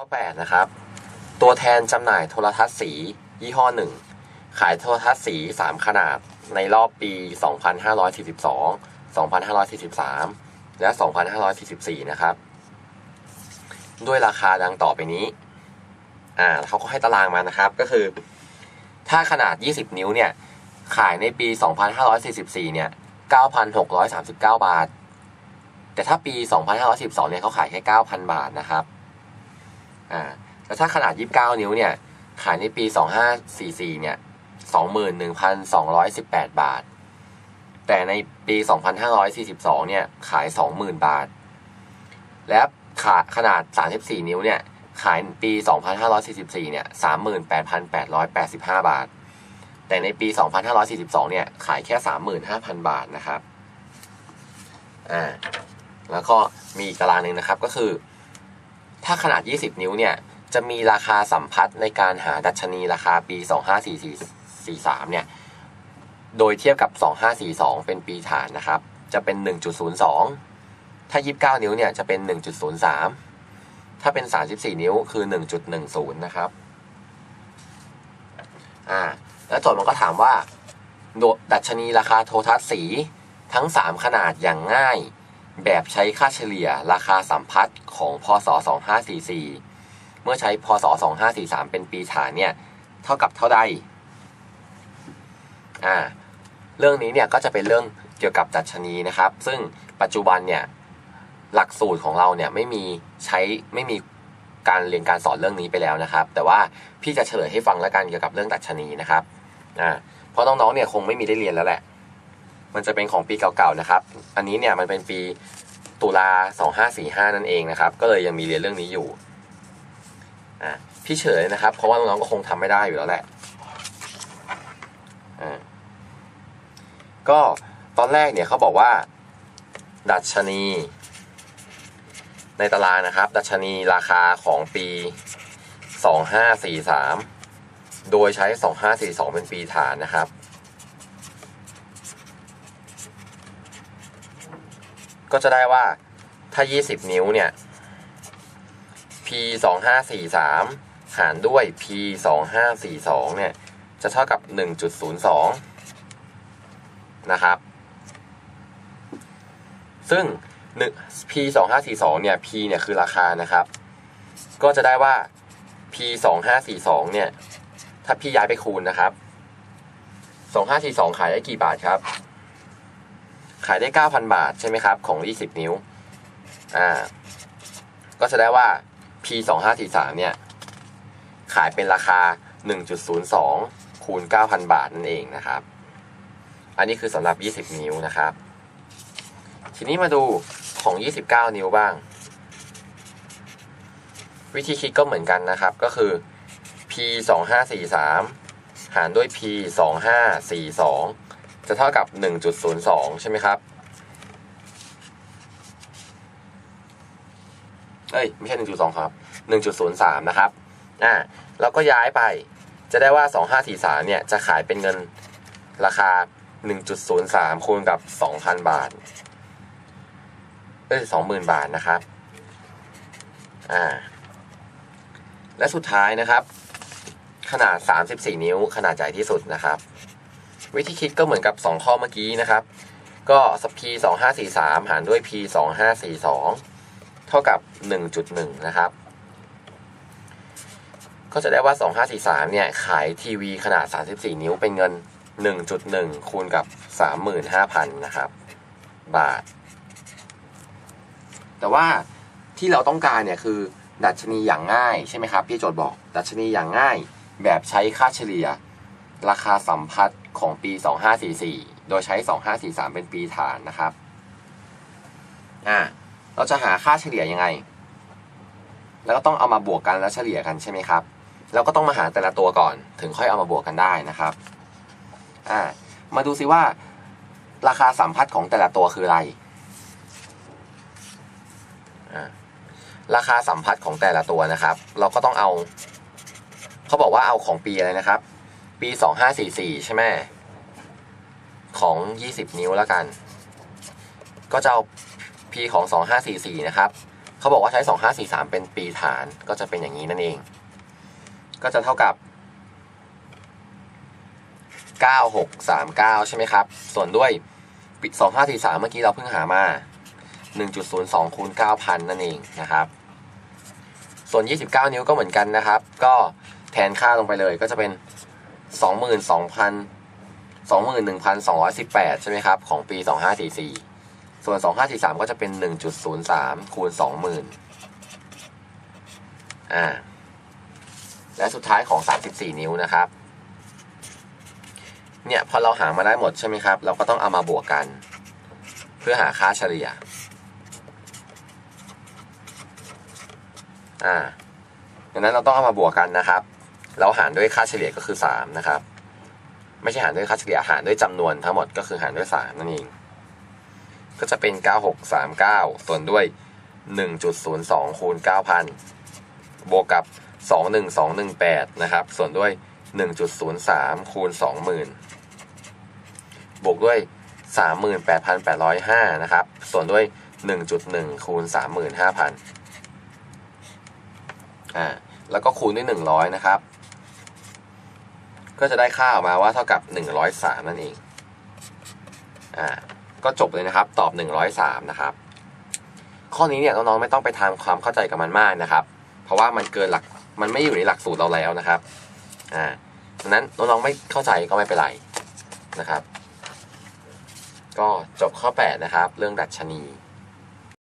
ข้อ 8 นะครับ ตัวแทนจำหน่ายโทรทัศน์สี ยี่ห้อหนึ่ง ขายโทรทัศน์สี 3 ขนาด ในรอบปี 2542 2543 และ 2544 นะครับ ด้วยราคาดังต่อไปนี้ อ่าเขาก็ให้ตารางมานะครับ ก็คือ ถ้าขนาด 20 นิ้วเนี่ย ขายในปี 2544 เนี่ย 9,639 บาท แต่ถ้าปี 2512 เนี่ยเขาขายแค่ 9,000 บาทนะครับ อ่าแล้วถ้าขนาด 29 นิ้วเนี่ย ขายในปี 2544 เนี่ย 21,218 บาท แต่ในปี 2542 เนี่ย ขาย 20,000 บาท และขาขนาด 34 นิ้วเนี่ย ขายปี 2544 เนี่ย 38,885 บาท แต่ในปี 2542 เนี่ย ขายแค่ 35,000 บาทนะครับ อ่า แล้วก็มีอีกตารางหนึ่งนะครับ ก็คือ ถ้าขนาด 20 นิ้วเนี่ย จะมีราคาสัมพัทธ์ในการหาดัชนีราคาปี 25443 เนี่ย โดยเทียบกับ 2542 เป็นปีฐานนะครับ จะเป็น 1.02 ถ้า 29 นิ้วเนี่ยจะเป็น 1.03 ถ้าเป็น 34 นิ้วคือ 1.10 นะครับ อ่า แล้วโจทย์มันก็ถามว่าดัชนีราคาโทรทัศน์สีทั้ง 3 ขนาดอย่างง่าย แบบใช้ค่าเฉลี่ยราคาสัมพัทธ์ของพศ 2544 เมื่อใช้พศ 2543 เป็นปีฐานเนี่ย เท่ากับเท่าใด อ่า เรื่องนี้เนี่ยก็จะเป็นเรื่องเกี่ยวกับดัชนีนะครับ ซึ่งปัจจุบันเนี่ย หลักสูตรของเราเนี่ยไม่มีใช้ไม่มีการเรียนการสอนเรื่องนี้ไปแล้วนะครับ แต่ว่าพี่จะเฉลยให้ฟังแล้วกันเกี่ยวกับเรื่องดัชนีนะครับ อ่า เพราะน้องๆเนี่ยคงไม่มีได้เรียนแล้วแหละ มันจะเป็นของปีเก่าๆนะครับ อันนี้เนี่ยมันเป็นปีตุลา2545 นั่นเองนะครับ ก็เลยยังมีเรียนเรื่องนี้อยู่อ่าพี่เฉยนะครับ เพราะว่าน้องๆก็คงทำไม่ได้อยู่แล้วแหละอ่าก็ตอนแรกเนี่ยเขาบอกว่า ดัชนี ในตารางนะครับ ดัชนีราคาของปี 2543 โดยใช้ 2542 เป็นปีฐานนะครับ ก็จะได้ว่าถ้า 20 นิ้วเนี่ย p 2543หารด้วย p 2542เนี่ย จะเท่ากับ 1.02 นะครับ ซึ่ง p 2542เนี่ย p เนี่ยคือราคานะครับ ก็จะได้ว่า p 2542เนี่ย ถ้าพี่ย้ายไปคูณนะครับ 2542 ขายได้กี่บาทครับ ขายได้ 9,000 บาทใช่ไหมครับ ของ 20 นิ้ว อ่า ก็จะได้ว่า P 2543เนี่ย ขายเป็นราคา 1.02 คูณ 9,000 บาทนั่นเองนะครับ อันนี้คือสำหรับ 20 นิ้วนะครับ ทีนี้มาดูของ 29 นิ้วบ้าง วิธีคิดก็เหมือนกันนะครับ ก็คือ P 2543หารด้วย P 2542 จะเท่ากับ 1.02 ใช่ไหมครับ เอ้ย ไม่ใช่ 1.2 ครับ 1.03 นะครับ อ่าแล้วก็ย้ายไป จะได้ว่า 2543 เนี่ย จะขายเป็นเงินราคา 1.03 คูณกับ 2,000 บาท เอ้ย 20,000 บาทนะครับ อ่า และสุดท้ายนะครับ ขนาด 34 นิ้ว ขนาดใหญ่ที่สุดนะครับ วิธีคิดก็เหมือนกับ 2 ข้อเมื่อกี้นะครับ ก็ส p 2543 หารด้วย p 2542 เท่ากับ 1.1 นะครับ ก็จะได้ว่า 2543 เนี่ย ขายทีวีขนาด 34 นิ้วเป็นเงิน 1.1 คูณกับ 35,000 นะครับ บาท แต่ว่าที่เราต้องการเนี่ยคือดัชนีอย่างง่ายใช่ไหมครับพี่โจทย์บอก ดัชนีอย่างง่ายแบบใช้ค่าเฉลี่ย ราคาสัมพัทธ์ ของปี 2544 โดยใช้ 2543 เป็นปีฐานนะครับ อ่า เราจะหาค่าเฉลี่ยยังไง แล้วก็ต้องเอามาบวกกันแล้วเฉลี่ยกันใช่ไหมครับแล้วก็ต้องมาหาแต่ละตัวก่อน ถึงค่อยเอามาบวกกันได้นะครับ อ่า มาดูซิว่า ราคาสัมพัทธ์ของแต่ละตัวคืออะไร อ่าราคาสัมพัทธ์ของแต่ละตัวนะครับ เราก็ต้องเอา เขาบอกว่าเอาของปีอะไรนะครับ ปี2544ใช่ไหมของ20นิ้วแล้วกัน ก็จะเอา P ของ2544นะครับเขาบอกว่าใช้2543เป็นปีฐานก็จะเป็นอย่างนี้นั่นเอง ก็จะเท่ากับ9639ใช่ไหมครับ ส่วนด้วยปี2543เมื่อกี้เราเพิ่งหามา1.02คูณ9,000นั่นเองนะครับส่วน 29 นิ้วก็เหมือนกันนะครับ ก็แทนค่าลงไปเลยก็จะเป็น สองหมื่นสองพันสองหมื่นหนึ่งพันสองร้อยสิบแปดใช่ไหมครับ ของปีสองห้าสี่สี่ส่วนสองห้าสี่สามก็จะเป็นหนึ่งจุดศูนย์สามคูณสองหมื่นอ่า และสุดท้ายของสามสิบสี่นิ้วนะครับ เนี่ยพอเราหามาได้หมดใช่ไหมครับ เราก็ต้องเอามาบวกกัน เพื่อหาค่าเฉลี่ย อ่าดังนั้นเราต้องเอามาบวกกันนะครับ เราหารด้วยค่าเฉลี่ยก็คือ3นะครับไม่ใช่หารด้วยค่าเฉลี่ยหารด้วยจำนวนทั้งหมดก็คือหารด้วย3นั่นเองก็จะเป็น 9639 ส่วนด้วย 1.02คูณ9,000 บวกกับ 21218 นะครับ ส่วนด้วย 1.03คูณ20,000 บวกด้วย 38,805 นะครับ ส่วนด้วย 1.1คูณ35,000 อ่า แล้วก็คูณด้วย 100 นะครับ ก็จะได้ค่าออกมาว่าเท่ากับ 103 นั่นเอง อ่า ก็จบเลยนะครับ ตอบ 103 นะครับ ข้อนี้เนี่ยน้องๆไม่ต้องไปทำความเข้าใจกับมันมากนะครับ เพราะว่ามันเกินหลัก มันไม่อยู่ในหลักสูตรเราแล้วนะครับ อ่าดังนั้นน้องๆไม่เข้าใจก็ไม่เป็นไรนะครับ ก็จบข้อ 8 นะครับ เรื่องดัชนี